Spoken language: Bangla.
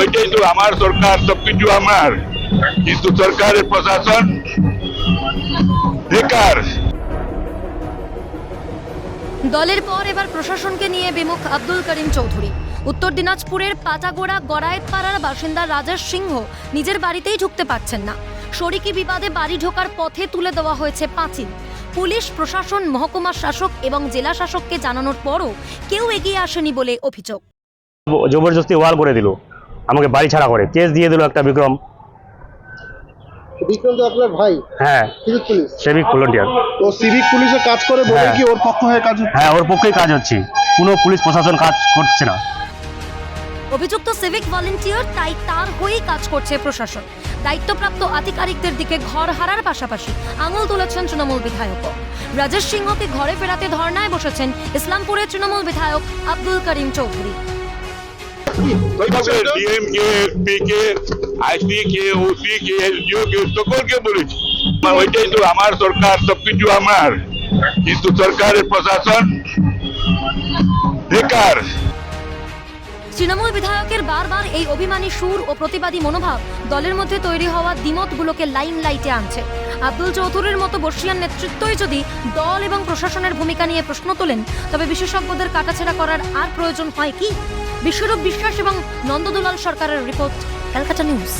ওইটাই তো আমার সরকার সবকিছু আমার। কিন্তু সরকারের প্রশাসন বেকার। দলের পর এবার প্রশাসনকে নিয়ে বিমুখ আব্দুল করিম চৌধুরী। উত্তর দিনাজপুরের পাটাগোড়া গড়ায়েতপাড়ার বাসিন্দা রাজেশ সিংহ নিজের বাড়িতেই ঢুকতে পারছেন না। শরিকি বিবাদে বাড়ি ঢোকার পথে তুলে দেওয়া হয়েছে পাঁচিল। পুলিশ প্রশাসন মহকুমা শাসক এবং জেলা শাসককে জানানোর পরও কেউ এগিয়ে আসেনি বলে অভিযোগ। জবরদস্তি ওয়াল করে দিল। আমাকে বাড়ি ছাড়া করে। কেস দিয়ে দিল একটা বিক্রম। বিক্রম তো আপনার ভাই? হ্যাঁ। Civic police? Civic volunteer. তো সিভিক পুলিশে কাজ করে বলে হ্যাঁ। কি ওর পক্ষ হয়ে কাজ হ্যাঁ ওর পক্ষেই কাজ হচ্ছে। কোনো পুলিশ প্রশাসন কাজ করছে না। অভিযুক্ত সিভিক ভলেন্টিয়ার তাই তার হয়েই কাজ করছে প্রশাসন। দায়িত্বপ্রাপ্ত আধিকারিকদের দিকে ঘর হারার পাশাপাশি আঙুল তুলেছেন তৃণমূল বিধায়কও রাজেশ সিংহকে ঘরে ফেরাতে ধর্নায় বসেছেন ইসলামপুরের তৃণমূল বিধায়ক আব্দুল করিম চৌধুরী। ডিএম কে এসপি কে আইসি কে ওসি কে এসডিও কে সকলকে বলেছি। ওইটাই তো আমার সরকার সবকিছু আমার। কিন্তু সরকারের প্রশাসন বেকার। তৃণমূল বিধায়কের বারবার এই অভিমানী সুর ও প্রতিবাদী মনোভাব দলের মধ্যে তৈরি হওয়া দ্বিমতগুলোকে লাইন লাইটে আনছে। আব্দুল চৌধুরীর মতো বর্ষিয়ান নেতৃত্বই যদি দল এবং প্রশাসনের ভূমিকা নিয়ে প্রশ্ন তোলেন তবে বিশেষজ্ঞদের কাটাছেড়া করার আর প্রয়োজন হয় কি? বিশ্বরূপ বিশ্বাস এবং নন্দদুলাল সরকারের রিপোর্ট ক্যালকাটা নিউজ।